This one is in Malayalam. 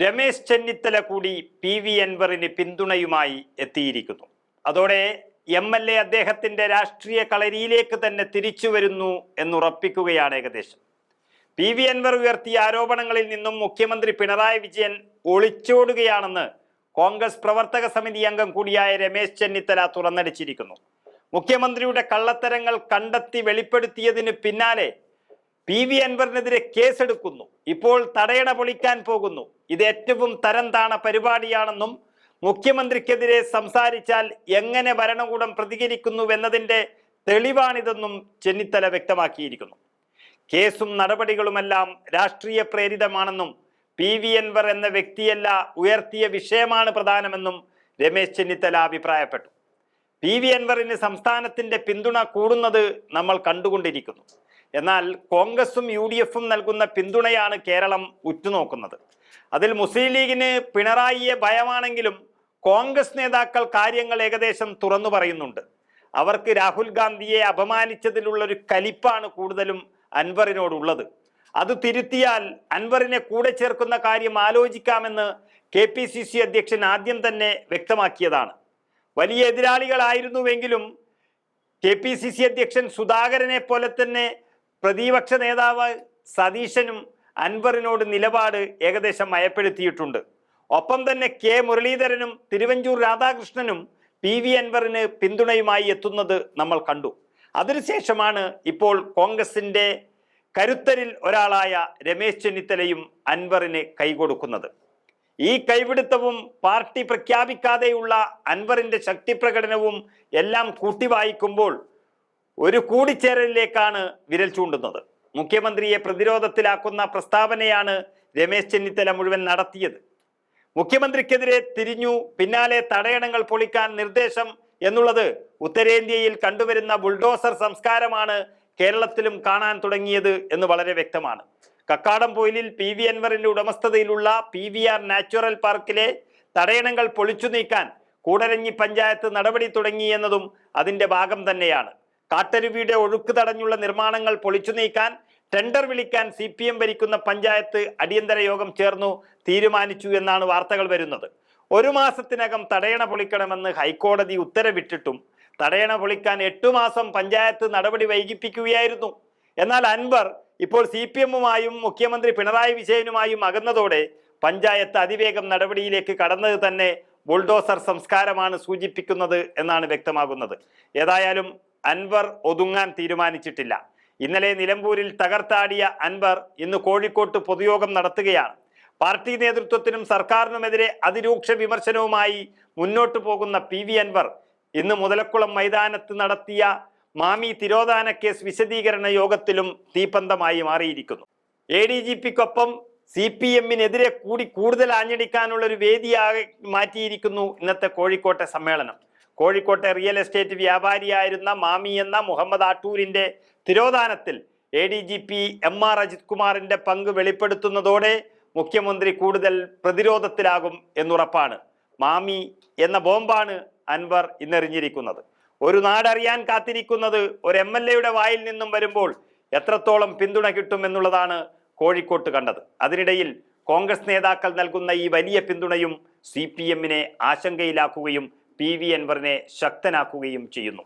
രമേശ് ചെന്നിത്തല കൂടി പി വി അൻവറിന് പിന്തുണയുമായി എത്തിയിരിക്കുന്നു. അതോടെ എം എൽ എ അദ്ദേഹത്തിന്റെ രാഷ്ട്രീയ കളരിയിലേക്ക് തന്നെ തിരിച്ചു വരുന്നു എന്നുറപ്പിക്കുകയാണ് ഏകദേശം. പി വി അൻവർ ഉയർത്തിയ ആരോപണങ്ങളിൽ നിന്നും മുഖ്യമന്ത്രി പിണറായി വിജയൻ ഒളിച്ചോടുകയാണെന്ന് കോൺഗ്രസ് പ്രവർത്തക സമിതി അംഗം കൂടിയായ രമേശ് ചെന്നിത്തല തുറന്നടിച്ചിരിക്കുന്നു. മുഖ്യമന്ത്രിയുടെ കള്ളത്തരങ്ങൾ കണ്ടെത്തി വെളിപ്പെടുത്തിയതിന് പിന്നാലെ പി വി അൻവറിനെതിരെ കേസെടുക്കുന്നു. ഇപ്പോൾ തടയണ പൊളിക്കാൻ പോകുന്നു. ഇത് ഏറ്റവും തരംതാണ പരിപാടിയാണെന്നും മുഖ്യമന്ത്രിക്കെതിരെ സംസാരിച്ചാൽ എങ്ങനെ ഭരണകൂടം പ്രതികരിക്കുന്നുവെന്നതിന്റെ തെളിവാണിതെന്നും ചെന്നിത്തല വ്യക്തമാക്കിയിരിക്കുന്നു. കേസും നടപടികളുമെല്ലാം രാഷ്ട്രീയ പ്രേരിതമാണെന്നും പി വി അൻവർ എന്ന വ്യക്തിയല്ല ഉയർത്തിയ വിഷയമാണ് പ്രധാനമെന്നും രമേശ് ചെന്നിത്തല അഭിപ്രായപ്പെട്ടു. പി വി അൻവറിന് സംസ്ഥാനത്തിന്റെ പിന്തുണ കൂടുന്നത് നമ്മൾ കണ്ടുകൊണ്ടിരിക്കുന്നു. എന്നാൽ കോൺഗ്രസും യു ഡി എഫും നൽകുന്ന പിന്തുണയാണ് കേരളം ഉറ്റുനോക്കുന്നത്. അതിൽ മുസ്ലിം ലീഗിന് പിണറായിയെ ഭയമാണെങ്കിലും കോൺഗ്രസ് നേതാക്കൾ കാര്യങ്ങൾ ഏകദേശം തുറന്നു പറയുന്നുണ്ട്. അവർക്ക് രാഹുൽ ഗാന്ധിയെ അപമാനിച്ചതിലുള്ളൊരു കലിപ്പാണ് കൂടുതലും അൻവറിനോടുള്ളത്. അത് തിരുത്തിയാൽ അൻവറിനെ കൂടെ ചേർക്കുന്ന കാര്യം ആലോചിക്കാമെന്ന് കെ പി സി സി അധ്യക്ഷൻ ആദ്യം തന്നെ വ്യക്തമാക്കിയതാണ്. വലിയ എതിരാളികളായിരുന്നുവെങ്കിലും കെ പി സി സി അധ്യക്ഷൻ സുധാകരനെ പോലെ തന്നെ പ്രതിപക്ഷ നേതാവ് സതീശനും അൻവറിനോട് നിലപാട് ഏകദേശം മയപ്പെടുത്തിയിട്ടുണ്ട്. ഒപ്പം തന്നെ കെ മുരളീധരനും തിരുവഞ്ചൂർ രാധാകൃഷ്ണനും പി വി അൻവറിന് പിന്തുണയുമായി എത്തുന്നത് നമ്മൾ കണ്ടു. അതിനുശേഷമാണ് ഇപ്പോൾ കോൺഗ്രസിന്റെ കരുത്തരിൽ ഒരാളായ രമേശ് ചെന്നിത്തലയും അൻവറിന് കൈകൊടുക്കുന്നത്. ഈ കൈപിടുത്തവും പാർട്ടി പ്രഖ്യാപിക്കാതെയുള്ള അൻവറിന്റെ ശക്തി പ്രകടനവും എല്ലാം കൂട്ടിവായിക്കുമ്പോൾ ഒരു കൂടിച്ചേരലിലേക്കാണ് വിരൽ ചൂണ്ടുന്നത്. മുഖ്യമന്ത്രിയെ പ്രതിരോധത്തിലാക്കുന്ന പ്രസ്താവനയാണ് രമേശ് ചെന്നിത്തല മുഴുവൻ നടത്തിയത്. മുഖ്യമന്ത്രിക്കെതിരെ തിരിഞ്ഞു പിന്നാലെ തടയണങ്ങൾ പൊളിക്കാൻ നിർദ്ദേശം എന്നുള്ളത് ഉത്തരേന്ത്യയിൽ കണ്ടുവരുന്ന ബുൾഡോസർ സംസ്കാരമാണ് കേരളത്തിലും കാണാൻ തുടങ്ങിയത് എന്ന് വളരെ വ്യക്തമാണ്. കക്കാടം പോയിലിൽ പി വി അൻവറിന്റെ ഉടമസ്ഥതയിലുള്ള പി വി ആർ നാച്ചുറൽ പാർക്കിലെ തടയണങ്ങൾ പൊളിച്ചു നീക്കാൻ കൂടരഞ്ഞി പഞ്ചായത്ത് നടപടി തുടങ്ങി എന്നതും അതിന്റെ ഭാഗം തന്നെയാണ്. കാട്ടരുവിയുടെ ഒഴുക്ക് തടഞ്ഞുള്ള നിർമ്മാണങ്ങൾ പൊളിച്ചു നീക്കാൻ ടെൻഡർ വിളിക്കാൻ സി പി എം ഭരിക്കുന്ന പഞ്ചായത്ത് അടിയന്തര യോഗം ചേർന്നു തീരുമാനിച്ചു എന്നാണ് വാർത്തകൾ വരുന്നത്. ഒരു മാസത്തിനകം തടയണ പൊളിക്കണമെന്ന് ഹൈക്കോടതി ഉത്തരവിട്ടിട്ടും തടയണ പൊളിക്കാൻ എട്ടു മാസം പഞ്ചായത്ത് നടപടി വൈകിപ്പിക്കുകയായിരുന്നു. എന്നാൽ അൻവർ ഇപ്പോൾ സി പി എമ്മുമായും മുഖ്യമന്ത്രി പിണറായി വിജയനുമായും അകന്നതോടെ പഞ്ചായത്ത് അതിവേഗം നടപടിയിലേക്ക് കടന്നത് തന്നെ ബുൾഡോസർ സംസ്കാരമാണ് സൂചിപ്പിക്കുന്നത് എന്നാണ് വ്യക്തമാകുന്നത്. ഏതായാലും അൻവർ ഒതുങ്ങാൻ തീരുമാനിച്ചിട്ടില്ല. ഇന്നലെ നിലമ്പൂരിൽ തകർത്താടിയ അൻവർ ഇന്ന് കോഴിക്കോട്ട് പൊതുയോഗം നടത്തുകയാണ്. പാർട്ടി നേതൃത്വത്തിനും സർക്കാരിനുമെതിരെ അതിരൂക്ഷ വിമർശനവുമായി മുന്നോട്ടു പോകുന്ന പി വി അൻവർ ഇന്ന് മുതലക്കുളം മൈതാനത്ത് നടത്തിയ മാമി തിരോധാന കേസ് വിശദീകരണ യോഗത്തിലും തീപ്പന്തമായി മാറിയിരിക്കുന്നു. എ ഡി ജി പിക്കൊപ്പം സി പി എമ്മിനെതിരെ കൂടി കൂടുതൽ ആഞ്ഞടിക്കാനുള്ള ഒരു വേദിയായി മാറ്റിയിരിക്കുന്നു ഇന്നത്തെ കോഴിക്കോട്ടെ സമ്മേളനം. കോഴിക്കോട്ടെ റിയൽ എസ്റ്റേറ്റ് വ്യാപാരിയായിരുന്ന മാമി എന്ന മുഹമ്മദ് ആട്ടൂരിന്റെ തിരോധാനത്തിൽ A D G P M R Ajith കുമാറിന്റെ പങ്ക് വെളിപ്പെടുത്തുന്നതോടെ മുഖ്യമന്ത്രി കൂടുതൽ പ്രതിരോധത്തിലാകും എന്നുറപ്പാണ്. മാമി എന്ന ബോംബാണ് അൻവർ ഇന്നെറിഞ്ഞിരിക്കുന്നത്. ഒരു നാടറിയാൻ കാത്തിരിക്കുന്നത് ഒരു എം എൽ എയുടെ വായിൽ നിന്നും വരുമ്പോൾ എത്രത്തോളം പിന്തുണ കിട്ടും എന്നുള്ളതാണ് കോഴിക്കോട്ട് കണ്ടത്. അതിനിടയിൽ കോൺഗ്രസ് നേതാക്കൾ നൽകുന്ന ഈ വലിയ പിന്തുണയും സി പി എമ്മിനെ ആശങ്കയിലാക്കുകയും പി വി അൻവറിനെ ശക്തനാക്കുകയും ചെയ്യുന്നു